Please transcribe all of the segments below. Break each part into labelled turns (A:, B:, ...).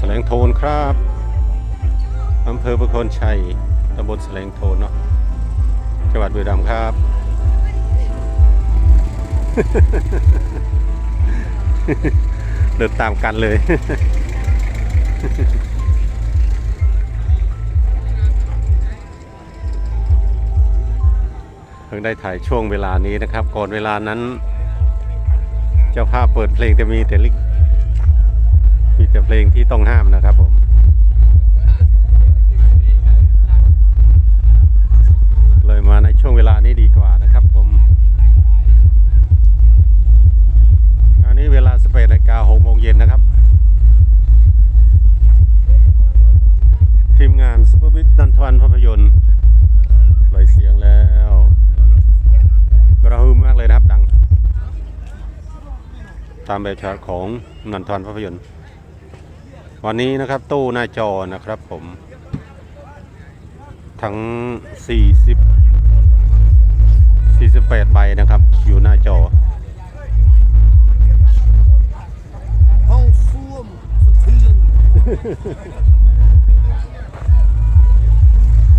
A: สแลงโทนครับอำเภอประคนชัยตำบลแสลงโทนเนาะจังหวัดบุรีรัมย์ครับ เดินตามกันเลย เพิ่งได้ถ่ายช่วงเวลานี้นะครับ ก่อนเวลานั้น เจ้าภาพเปิดเพลงจะมีแต่ลิ กมีแต่เพลงที่ต้องห้ามนะครับผมเลยมาในช่วงเวลานี้ดีกว่านะครับผมอันนี้เวลา11นาฬิกา6โมงเย็นนะครับ ทีมงานซุปเปอร์บิ๊กนันทวันภาพยนตร์ปล่อยเสียงแล้วกระหึ่มมากเลยนะครับดัง ตามแบบฉบับของนันทวันภาพยนตร์ วันนี้นะครับตู้หน้าจอนะครับผม ทั้ง 40 48 ใบนะครับ อยู่หน้าจอ
B: ห้องส้วมสะเทือน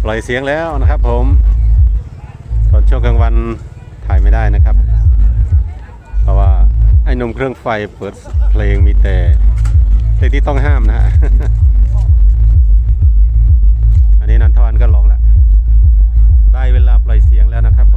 A: ปล่อยเสียงแล้วนะครับผม ตอนช่วงกลางวันถ่ายไม่ได้นะครับ เพราะว่าไอ้หนมเครื่องไฟเปิดเพลงมีแต่ เพลงที่ต้องห้ามนะฮะ อันนี้นันทวันก็ร้องแล้ว ได้เวลาปล่อยเสียงแล้วนะครับผม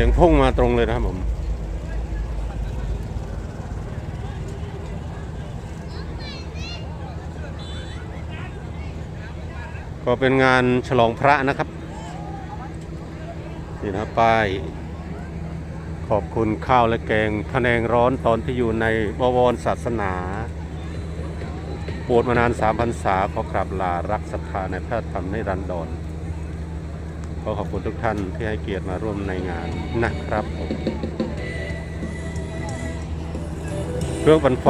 A: สียงพุ่งมาตรงเลยนะครับผม ก็เป็นงานฉลองพระนะครับ นี่นะครับป้าย ขอบคุณข้าวและแกงพะแนงร้อนตอนที่อยู่ในบวรศาสนาบวชมานานสามพรรษาขอกราบลารักศรัทธาในพระธรรมในรันดร ขอขอบคุณทุกท่านที่ให้เกียรติมาร่วมในงานนะครับ เครื่องปั่นไฟ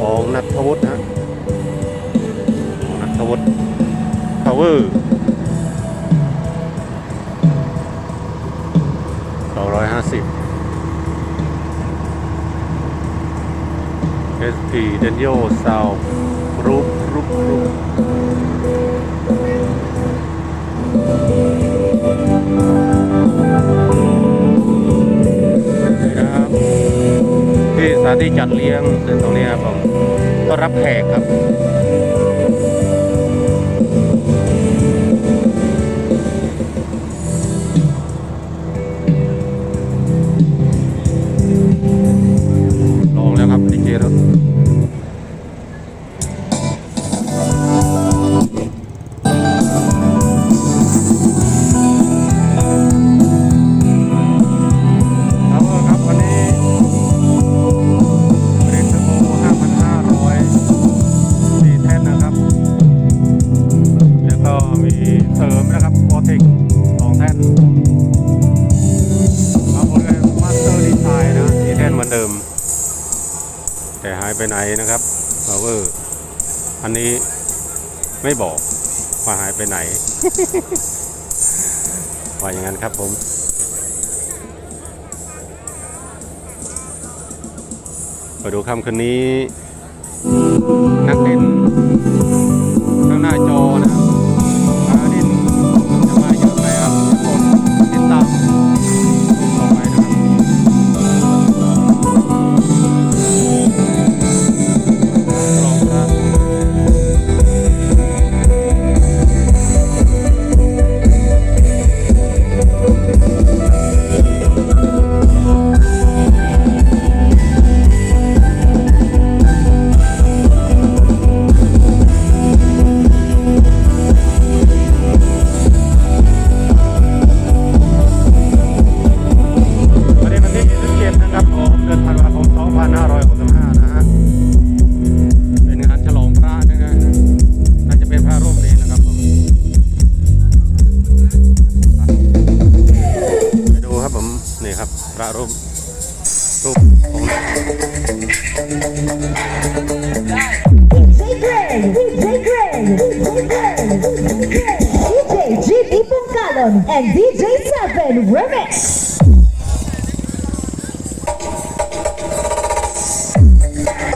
A: ของนัทวุฒินะนัทวุฒิพาวเวอร์สองร้อยห้าสิบ SP d a n i e l Sound รูปรูปรูป จัดเลี้ยงซึ่งตรงนี้ครับผมก็รับแขกครับ ไปไหนนะครับเวอร์อันนี้ไม่บอกว่าหายไปไหนว่าอย่างนั้นครับผมมาดูคำคืนนี้นักเด่นข้างหน้าจอนะครับมาดิน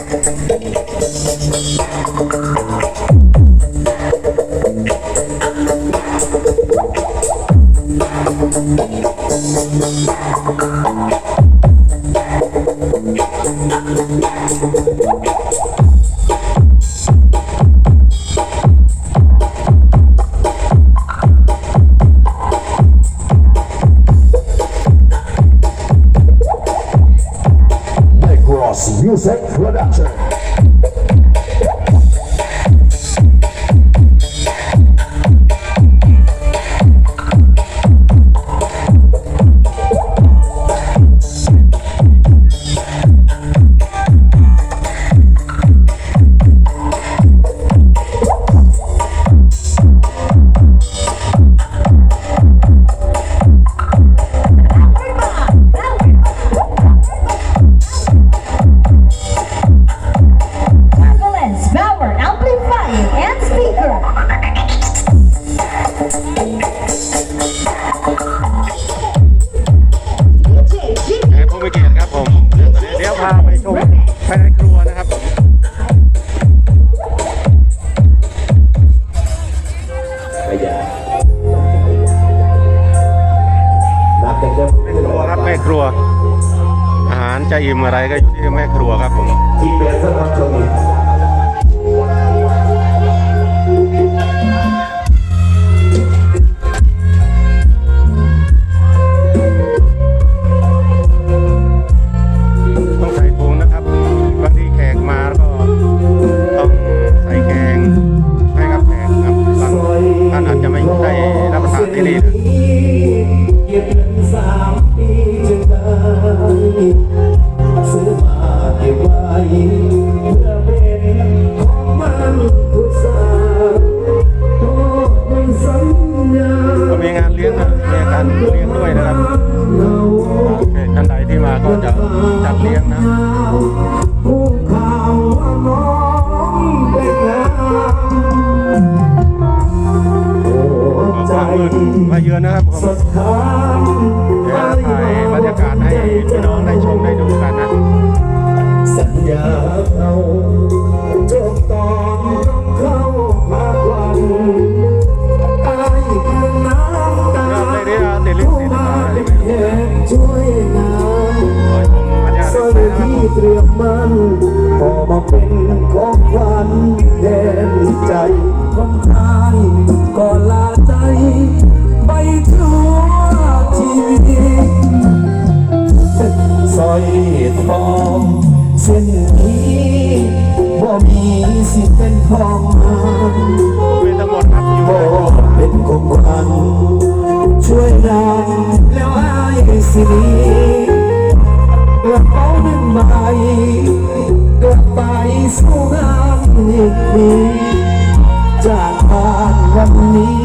C: Thank you.
D: Cross Music Production.
A: ครัว อาหารจะอิ่มอะไรก็อยู่ที่แม่ครัวครับผม
D: เดี๋
A: ยว
D: ถ่า
A: ยบรรยากาศให้พี่น้องได้ชมได้ดูกันนะ
D: สัญญาเราจบตอนต้องเข้าภาวันอายคือน้ำตาผู้มาเป็นแขกช่วยงานสร้อยที่เตรียมมันพอมาเป็นของขวัญแทนใจ ของมัน
A: เป็นทั้งหมดครับอยู่
D: บ่เป็นกองขวัญช่วยนานแล้วอายสิหนีกระเป๋าหนึ่งใบกลับไปสู่งานอีกทีจากบ้านวันนี้